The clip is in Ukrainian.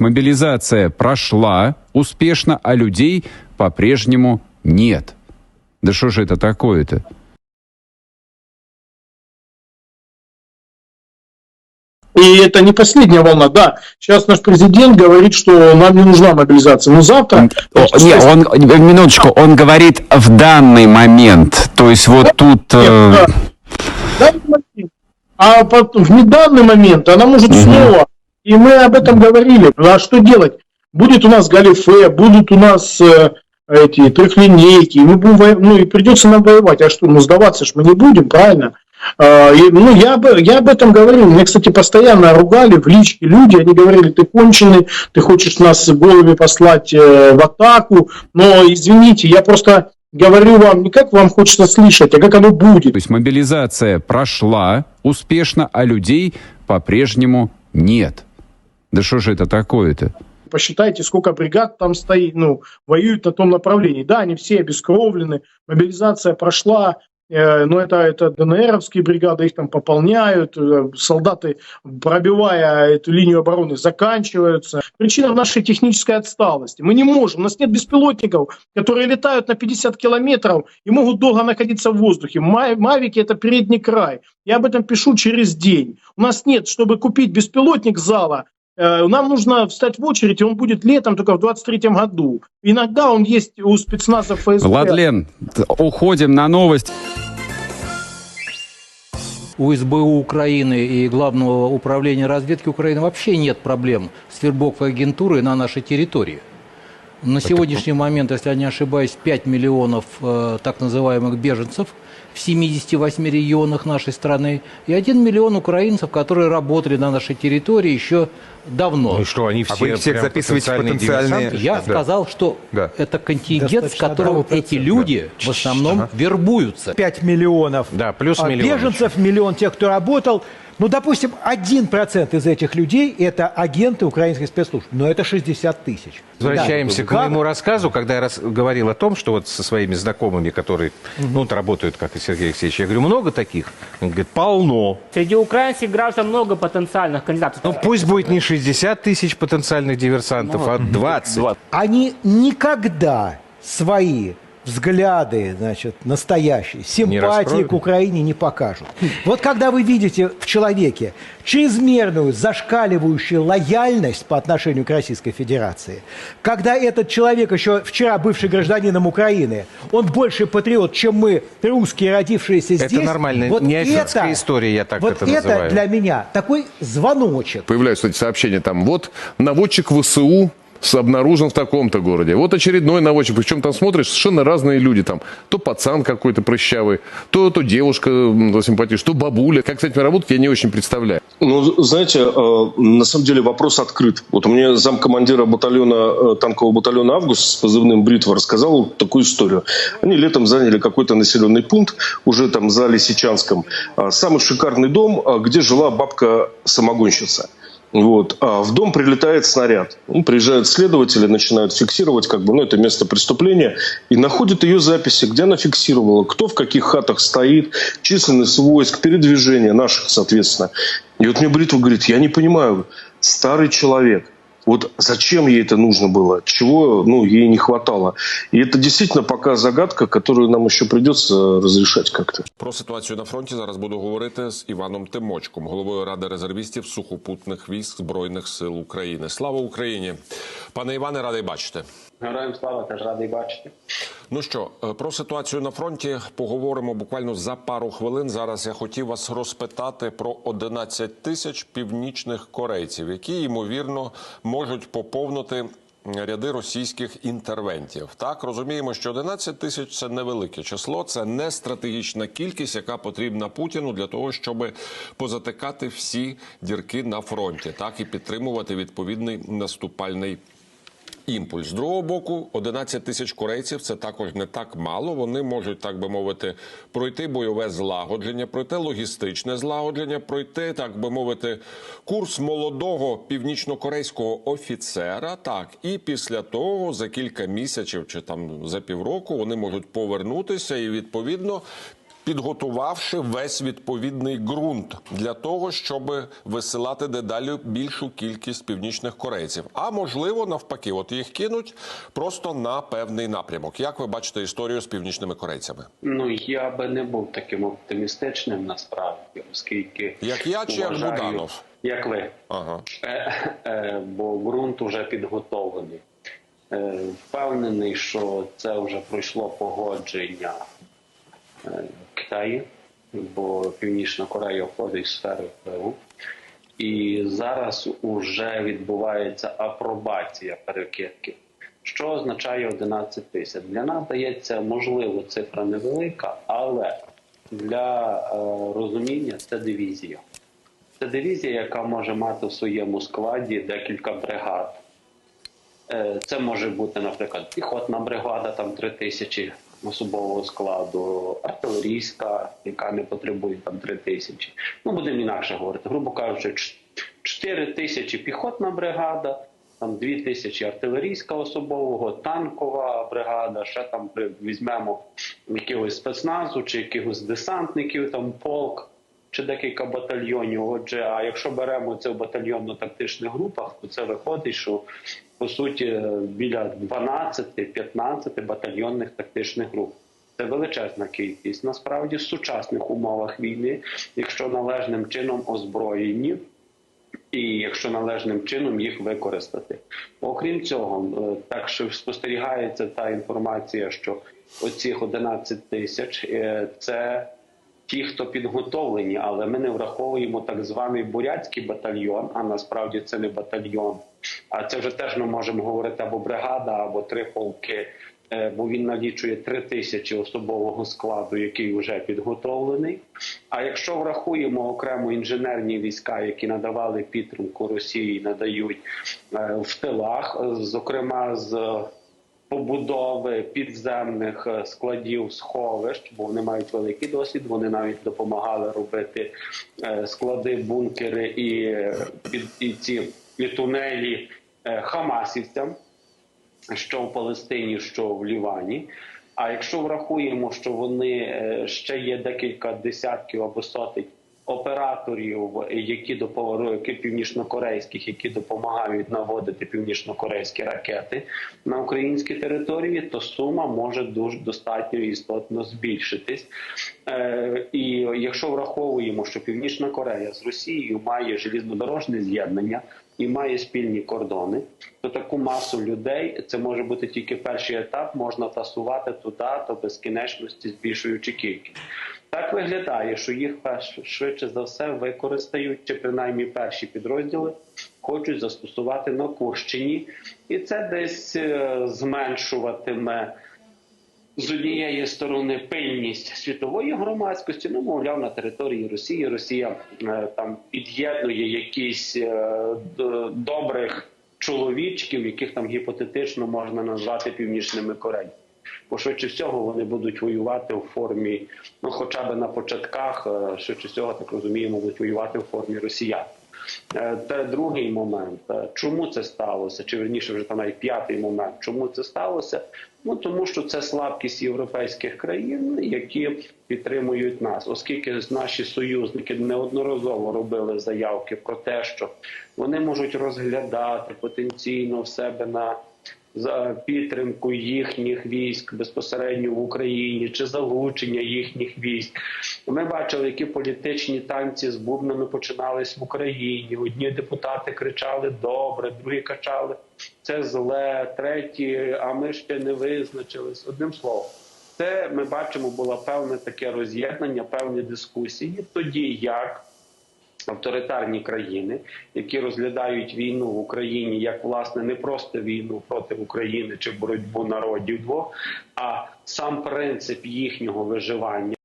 Мобилизация прошла успешно, а людей по-прежнему нет. Да что же это такое-то? И это не последняя волна, да. Сейчас наш президент говорит, что нам не нужна мобилизация. Но завтра... О, Не, он, минуточку, он говорит в данный момент. То есть вот тут... э, Нет, да. Данный момент. А в неданный момент она может снова. И мы об этом говорили. А что делать? Будет у нас галифе, будут у нас э, эти трехлинейки, мы будем воя- ну и придется нам воевать. А что, ну сдаваться ж мы не будем, правильно? А, и, ну, я, я об этом говорил. Меня, кстати, постоянно ругали в личке люди. Они говорили, ты конченый, ты хочешь нас голыми послать э, в атаку. Но, извините, я просто говорю вам не как вам хочется слышать, а как оно будет. То есть мобилизация прошла успешно, а людей по-прежнему нет. Да что же это такое-то? Посчитайте, сколько бригад там стоит, ну, воюют на том направлении. Да, они все обескровлены, мобилизация прошла, э, но это, это ДНРовские бригады, их там пополняют, э, солдаты, пробивая эту линию обороны, заканчиваются. Причина в нашей технической отсталости. Мы не можем, у нас нет беспилотников, которые летают на 50 километров и могут долго находиться в воздухе. Ма- Мавики – это передний край. Я об этом пишу через день. У нас нет, чтобы купить беспилотник зала, Нам нужно встать в очередь, и он будет летом только в 23 году. Иногда он есть у спецназа ФСБ. Владлен, уходим на новость. У СБУ Украины и Главного управления разведки Украины вообще нет проблем с вербовкой агентуры на нашей территории. На сегодняшний момент, если я не ошибаюсь, 5 миллионов э, так называемых беженцев в 78 регионах нашей страны и 1 миллион украинцев, которые работали на нашей территории еще давно. Ну и что, они все А вы их всех записываете потенциальные потенциальные-? Я Да. сказал, что Да. это контингент, с одного эти люди в основном вербуются. 5 миллионов Да, плюс а миллион беженцев, миллион тех, кто работал. Ну, допустим, 1% из этих людей – это агенты украинских спецслужб, но это 60 тысяч. Возвращаемся Да. к моему рассказу, когда я рас- говорил о том, что вот со своими знакомыми, которые ну, вот работают, как и Сергей Алексеевич, я говорю, много таких? Он говорит, полно. Среди украинских граждан много потенциальных кандидатов. Ну пусть будет не 60 тысяч потенциальных диверсантов, а 20. Они никогда свои взгляды, значит, настоящие, симпатии к Украине не покажут. Вот когда вы видите в человеке чрезмерную, зашкаливающую лояльность по отношению к Российской Федерации, когда этот человек, еще вчера бывший гражданином Украины, он больше патриот, чем мы, русские, родившиеся Это здесь. нормально. Неофитская история, я так вот это это называю. для меня такой звоночек. Появляются эти сообщения там, вот наводчик ВСУ обнаружен в таком-то городе. Вот очередной наводчик. Причем там смотришь совершенно разные люди. Там то пацан какой-то прыщавый, то, то девушка м, симпатичная, то бабуля. Как с этим работать, я не очень представляю. Ну, знаете, э, на самом деле вопрос открыт. Вот мне замкомандира батальона, э, танкового батальона «Август» с позывным «Бритва» рассказал такую историю. Они летом заняли какой-то населенный пункт, уже там за Лисичанском. А, Самый шикарный дом, а, где жила бабка-самогонщица. Вот. А в дом прилетает снаряд. Ну, приезжают следователи, начинают фиксировать как бы, ну, это место преступления и находят ее записи, где она фиксировала, кто в каких хатах стоит, численность войск, передвижение наших, соответственно. И вот мне Бритва говорит, я не понимаю, старый человек, вот зачем ей это нужно было, чего ну, ей не хватало. И это действительно пока загадка, которую нам еще придется разрешать как-то. Про ситуацію на фронті зараз буду говорити з Іваном Тимочком, головою ради резервістів сухопутних військ збройних сил України. Слава Україні, пане Іване, радий бачити. Героям слава теж радий бачити. Ну що, е, про ситуацію на фронті поговоримо буквально за пару хвилин. Зараз я хотів вас розпитати про 11 тисяч північних корейців, які ймовірно можуть поповнити. Ряди російських інтервентів так розуміємо, що 11 тисяч це невелике число, це не стратегічна кількість, яка потрібна Путіну для того, щоб позатикати всі дірки на фронті, так і підтримувати відповідний наступальний імпульс. З другого боку, 11 тисяч корейців це також не так мало. Вони можуть, так би мовити, пройти бойове злагодження, пройти логістичне злагодження, пройти, так би мовити, курс молодого північно-корейського офіцера. Так, і після того за кілька місяців чи там за півроку вони можуть повернутися і відповідно підготувавши весь відповідний ґрунт для того, щоб висилати дедалі більшу кількість північних корейців. А можливо, навпаки, от їх кинуть просто на певний напрямок. Як ви бачите історію з північними корейцями? Ну я би не був таким оптимістичним насправді, оскільки Як я чи як Буданов? Як ви? Ага. Е, е, бо ґрунт вже підготовлений. Е, впевнений, що це вже пройшло погодження е, Китаю, бо Північна Корея входить в сферу впливу. І зараз уже відбувається апробація перекидки. Що означає 11 тисяч? Для нас здається, можливо, цифра невелика, але для е, розуміння це дивізія. Це дивізія, яка може мати в своєму складі декілька бригад. Е, Це може бути, наприклад, піхотна бригада, там 3 тисячі особового складу, артилерійська, яка не потребує там 3 тисячі. Ну, будемо інакше говорити. Грубо кажучи, 4 тисячі піхотна бригада, там 2 тисячі артилерійська особового, танкова бригада, ще там візьмемо якогось спецназу чи якихось десантників, там полк чи декілька батальйонів. Отже, а якщо беремо це в батальйонно-тактичних групах, то це виходить, що по суті біля 12-15 батальйонних тактичних груп. Це величезна кількість. Насправді в сучасних умовах війни, якщо належним чином озброєні, і якщо належним чином їх використати. Окрім цього, е, так що спостерігається та інформація, що оцих 11 тисяч е, це ті, хто підготовлені, але ми не враховуємо так званий бурятський батальйон, а насправді це не батальйон. А це вже теж ми можемо говорити або бригада, або три полки. е, Бо він налічує три тисячі особового складу, який вже підготовлений. А якщо врахуємо окремо інженерні війська, які надавали підтримку Росії, надають е, в тилах, е, зокрема з побудови підземних е, складів сховищ, бо вони мають великий досвід. Вони навіть допомагали робити е, склади, бункери і, під і ці і тунелі е, хамасівцям що в Палестині, що в Лівані. А якщо врахуємо, що вони ще є декілька десятків або сотень операторів, які допомагають північнокорейських, які допомагають наводити північнокорейські ракети на українські території, то сума може дуже достатньо істотно збільшитись. Е, і якщо враховуємо, що Північна Корея з Росією має желізнодорожне з'єднання і має спільні кордони, то таку масу людей це може бути тільки перший етап, можна тасувати туди до безкінечності, збільшуючи кількість. Так виглядає, що їх швидше за все використають, чи принаймні перші підрозділи хочуть застосувати на Курщині, і це десь е, зменшуватиме з однієї сторони пильність світової громадськості, ну мовляв, на території Росії Росія е, там під'єднує якісь е, добрих чоловічків, яких там гіпотетично можна назвати північними корейцями. Бо швидше всього вони будуть воювати у формі, ну хоча б на початках, е, швидше всього, так розуміємо, будуть воювати в формі росіян. Е, Та другий момент, е, чому це сталося, чи верніше вже там навіть п'ятий момент, чому це сталося? Ну тому що це слабкість європейських країн, які підтримують нас, оскільки наші союзники неодноразово робили заявки про те, що вони можуть розглядати потенційно в себе на за підтримку їхніх військ безпосередньо в Україні чи залучення їхніх військ. Ми бачили, які політичні танці з бубнами починались в Україні. Одні депутати кричали добре, другі кричали це зле, треті, а ми ще не визначились. Одним словом, це ми бачимо було певне таке роз'єднання, певні дискусії, тоді як авторитарні країни, які розглядають війну в Україні як власне не просто війну проти України чи боротьбу народів двох, а сам принцип їхнього виживання.